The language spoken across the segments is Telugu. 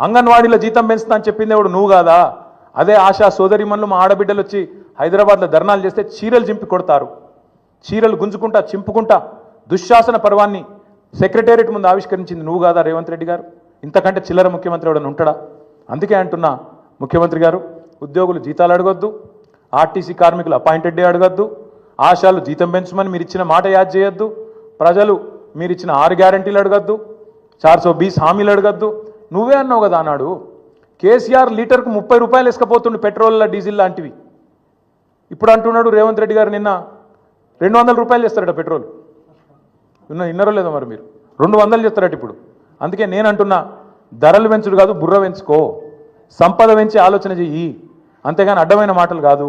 అంగన్వాడీలో జీతం పెంచుతా అని చెప్పింది ఎవడు? నువ్వు కాదా? అదే ఆశా సోదరిమన్లు మా ఆడబిడ్డలు వచ్చి హైదరాబాద్లో ధర్నాలు చేస్తే చీరలు చింపి కొడతారు. చీరలు గుంజుకుంటా చింపుకుంటా దుశ్శాసన పర్వాన్ని సెక్రటేరియట్ ముందు ఆవిష్కరించింది నువ్వు కాదా రేవంత్ రెడ్డి గారు? ఇంతకంటే చిల్లర ముఖ్యమంత్రి ఎవడన్నా ఉంటాడా? అందుకే అంటున్నా ముఖ్యమంత్రి గారు ఉద్యోగులు జీతాలు అడగొద్దు ఆర్టీసీ కార్మికులు అపాయింటెడ్ డే అడగొద్దు ఆశాలు జీతం పెంచమని మీరు ఇచ్చిన మాట యాద్ చేయొద్దు ప్రజలు మీరు ఇచ్చిన ఆరు గ్యారంటీలు అడగద్దు చార్ సో బీస్ హామీలు అడగద్దు నువ్వే అన్నావు కదా అన్నాడు. కేసీఆర్ లీటర్కు ముప్పై రూపాయలు ఇసుకపోతుండు పెట్రోల్ డీజిల్ లాంటివి. ఇప్పుడు అంటున్నాడు రేవంత్ రెడ్డి గారు నిన్న రెండు వందల రూపాయలు చేస్తారట పెట్రోల్. నిన్న ఇన్నరో లేదో మరి మీరు? రెండు వందలు చేస్తారట ఇప్పుడు. అందుకే నేను అంటున్నా ధరలు పెంచుడు కాదు బుర్ర పెంచుకో. సంపద పెంచి ఆలోచన చెయ్యి. అంతేగాని అడ్డమైన మాటలు కాదు.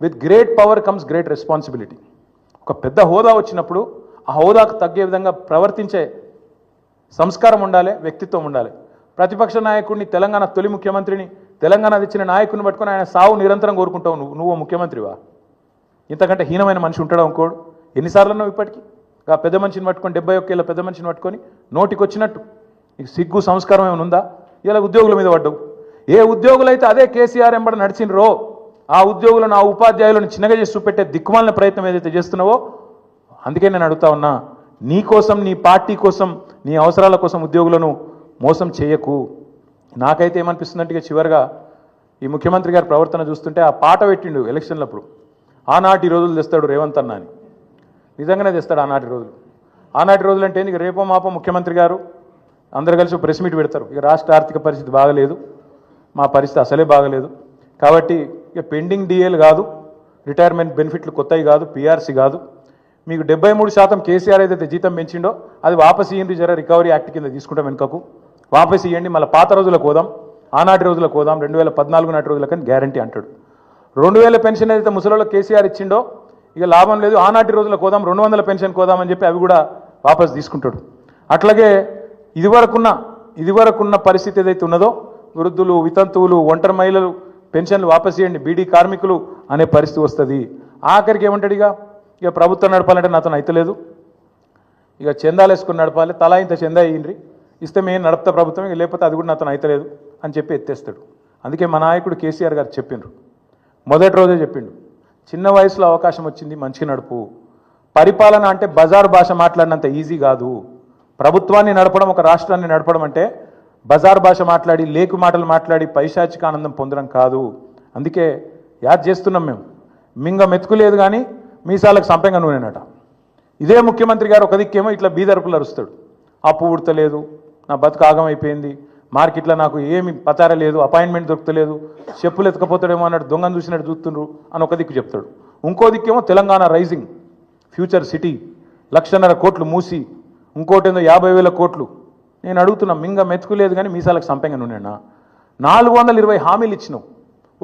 With great power comes great responsibility ఒక పెద్ద హోదా వచ్చినప్పుడు ఆ హోదాకు తగ్గే విధంగా ప్రవర్తించే సంస్కారం ఉండాలి వ్యక్తిత్వం ఉండాలి. ప్రతిపక్ష నాయకుడిని తెలంగాణ తొలి ముఖ్యమంత్రిని తెలంగాణ తెచ్చిన నాయకుడిని పట్టుకొని ఆయన సావు నిరంతరం కోరుకుంటావు నువ్వు. నువ్వు ముఖ్యమంత్రివా? ఇంతకంటే హీనమైన మనిషి ఉంటాడు అనుకోడు ఎన్నిసార్లు అన్నావు ఇప్పటికీ? ఆ పెద్ద మనిషిని పట్టుకొని డెబ్బై ఒక్కేళ్ళ పెద్ద మనిషిని పట్టుకొని నోటికి వచ్చినట్టు నీకు సిగ్గు సంస్కారం ఏమైనా ఉందా? ఇలా ఉద్యోగుల మీద పడ్డవు. ఏ ఉద్యోగులైతే అదే కేసీఆర్ ఎంబడ నడిచినరో ఆ ఉద్యోగులను ఆ ఉపాధ్యాయులను చిన్నగా చేసి చూపెట్టే దిక్కుమాలిన ప్రయత్నం ఏదైతే చేస్తున్నావో అందుకే నేను అడుగుతా ఉన్నా నీ కోసం నీ పార్టీ కోసం నీ అవసరాల కోసం ఉద్యోగులను మోసం చేయకు. నాకైతే ఏమనిపిస్తుందంటే చివరిగా ఈ ముఖ్యమంత్రి గారి ప్రవర్తన చూస్తుంటే ఆ పాట పెట్టిండు ఎలక్షన్లప్పుడు. ఆనాటి రోజులు తెస్తాడు రేవంత్ అన్న అని. నిజంగానే తెస్తాడు ఆనాటి రోజులు. ఆనాటి రోజులు అంటే ఇక రేపో మాపో ముఖ్యమంత్రి గారు అందరు కలిసి ప్రెస్ మీట్ పెడతారు. ఇక రాష్ట్ర ఆర్థిక పరిస్థితి బాగలేదు. మా పరిస్థితి అసలే బాగలేదు. కాబట్టి ఇక పెండింగ్ డిఏలు కాదు. రిటైర్మెంట్ బెనిఫిట్లు కొత్తవి కాదు. పీఆర్సీ కాదు. మీకు డెబ్బై మూడు శాతం కేసీఆర్ ఏదైతే జీతం పెంచిండో అది వాపసు ఇయ్యండి జర రికవరీ యాక్ట్ కింద తీసుకుంటాం వెనుకకు. వాపస్ ఇవ్వండి మళ్ళీ పాత రోజులకు పోదాం ఆనాటి రోజులకు పోదాం రెండు వేల పద్నాలుగు నాటి రోజులకని గ్యారంటీ అంటాడు. రెండు వేల పెన్షన్ ఏదైతే ముసలిలో కేసీఆర్ ఇచ్చిండో ఇక లాభం లేదు ఆనాటి రోజులకు పోదాం రెండు వందల పెన్షన్ కోదాం అని చెప్పి అవి కూడా వాపస్ తీసుకుంటాడు. అట్లాగే ఇదివరకున్న ఇదివరకున్న పరిస్థితి ఏదైతే ఉన్నదో వృద్ధులు వితంతువులు ఒంటరి మహిళలు పెన్షన్లు వాపస్ ఇవ్వండి బీడీ కార్మికులు అనే పరిస్థితి వస్తుంది. ఆఖరికి ఏమంటాడు ఇక? ఇక ప్రభుత్వం నడపాలంటే నాతో అయితలేదు ఇక చందాలు వేసుకుని నడపాలి. తలా ఇంత చందా ఇయ్యండి ఇస్తే మేము నడుపుతా ప్రభుత్వం ఇక లేకపోతే అది కూడా నాతో అయితలేదు అని చెప్పి ఎత్తేస్తాడు. అందుకే మా నాయకుడు కేసీఆర్ గారు చెప్పిండ్రు. మొదటి రోజే చెప్పిండు. చిన్న వయసులో అవకాశం వచ్చింది మంచి నడుపు. పరిపాలన అంటే బజార్ భాష మాట్లాడినంత ఈజీ కాదు. ప్రభుత్వాన్ని నడపడం ఒక రాష్ట్రాన్ని నడపడం అంటే బజార్ భాష మాట్లాడి లేకు మాటలు మాట్లాడి పైశాచిక ఆనందం పొందడం కాదు. అందుకే యాద్ చేస్తున్నాం మేము. మింగ మెతుకులేదు కానీ మీసాలకు సంపెంగ నూనెనట. ఇదే ముఖ్యమంత్రి గారు ఒక దిక్కేమో ఇట్లా బీదరుపులు అరుస్తాడు. అప్పు ఉడతలేదు నా బతుకు ఆగమైపోయింది మార్కెట్లో నాకు ఏమి పచార లేదు అపాయింట్మెంట్ దొరుకుతలేదు చెప్పులు ఎత్తుకపోతాడేమో అన్నట్టు దొంగను చూసినట్టు చూస్తుండ్రు అని ఒక దిక్కు చెప్తాడు. ఇంకో దిక్కేమో తెలంగాణ రైజింగ్ ఫ్యూచర్ సిటీ లక్షన్నర కోట్లు మూసి ఇంకోటేందో యాభై వేల కోట్లు. నేను అడుగుతున్నా మింగ మెతుకులేదు కానీ మీసాలకు సంపెంగ నూనెనా? నాలుగు వందల ఇరవై హామీలు ఇచ్చినావు.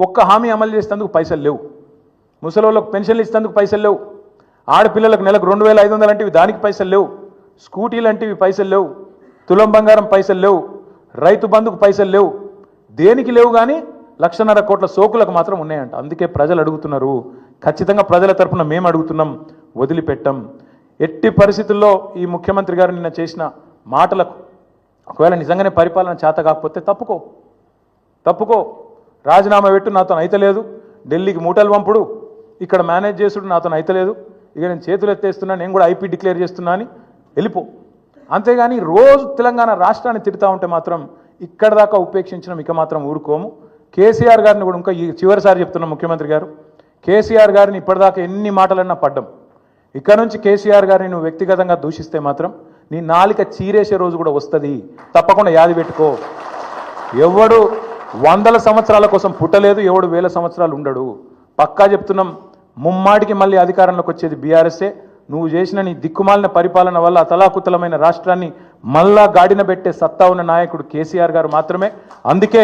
ఒక్క హామీ అమలు చేసేందుకు పైసలు లేవు. ముసలోళ్ళకు పెన్షన్లు ఇస్తేందుకు పైసలు లేవు. ఆడపిల్లలకు నెలకు రెండు వేల ఐదు వందలు అంటే దానికి పైసలు లేవు. స్కూటీ లాంటివి పైసలు లేవు. తులం బంగారం పైసలు లేవు. రైతు బంధుకు పైసలు లేవు. దేనికి లేవు కానీ లక్షన్నర కోట్ల సోకులకు మాత్రం ఉన్నాయంట. అందుకే ప్రజలు అడుగుతున్నారు. ఖచ్చితంగా ప్రజల తరఫున మేము అడుగుతున్నాం. వదిలిపెట్టం. ఎట్టి పరిస్థితుల్లో ఈ ముఖ్యమంత్రి గారు నిన్న చేసిన మాటలకు ఒకవేళ నిజంగానే పరిపాలన చేత కాకపోతే తప్పుకో. తప్పుకో. రాజీనామా పెట్టు నాతో అయితే లేదు. ఢిల్లీకి మూటలు పంపుడు. ఇక్కడ మేనేజ్ చేసుడు నాతో అయితలేదు ఇక నేను చేతులు ఎత్తేస్తున్నా నేను కూడా ఐపీ డిక్లేర్ చేస్తున్నా అని వెళ్ళిపో. అంతేగాని రోజు తెలంగాణ రాష్ట్రాన్ని తిడతా ఉంటే మాత్రం ఇక్కడ దాకా ఉపేక్షించడం ఇక మాత్రం ఊరుకోము. కేసీఆర్ గారిని కూడా ఇంకా ఈ చివరిసారి చెప్తున్నాం ముఖ్యమంత్రి గారు. కేసీఆర్ గారిని ఇప్పటిదాకా ఎన్ని మాటలన్నా పడ్డం. ఇక్కడ నుంచి కేసీఆర్ గారిని నువ్వు వ్యక్తిగతంగా దూషిస్తే మాత్రం నీ నాలిక చీరేసే రోజు కూడా వస్తుంది. తప్పకుండా యాది పెట్టుకో. ఎవడు వందల సంవత్సరాల కోసం పుట్టలేదు ఎవడు వేల సంవత్సరాలు ఉండడు. పక్కా చెప్తున్నాం ముమ్మాటికి మళ్ళీ అధికారంలోకి వచ్చేది బీఆర్ఎస్ఏ. నువ్వు చేసిన నీ దిక్కుమాలిన పరిపాలన వల్ల అతలాకుతలమైన రాష్ట్రాన్ని మళ్ళా గాడిన పెట్టే సత్తా ఉన్న నాయకుడు కేసీఆర్ గారు మాత్రమే. అందుకే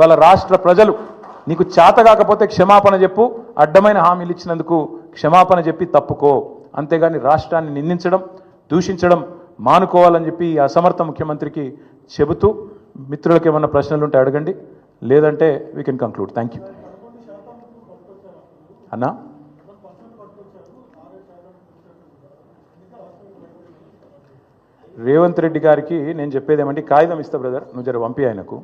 వాళ్ళ రాష్ట్ర ప్రజలు నీకు చేత కాకపోతే క్షమాపణ చెప్పు అడ్డమైన హామీలు ఇచ్చినందుకు క్షమాపణ చెప్పి తప్పుకో. అంతేగాని రాష్ట్రాన్ని నిందించడం దూషించడం మానుకోవాలని చెప్పి ఈ అసమర్థ ముఖ్యమంత్రికి చెబుతూ మిత్రులకు ఏమన్నా ప్రశ్నలు ఉంటే అడగండి. లేదంటే we can conclude thank you అన్నా? రేవంత్ రెడ్డి గారికి నేను చెప్పేది ఏమంటే కాగితం ఇస్తా బ్రదర్ నువ్వు జర పంపి ఆయనకు.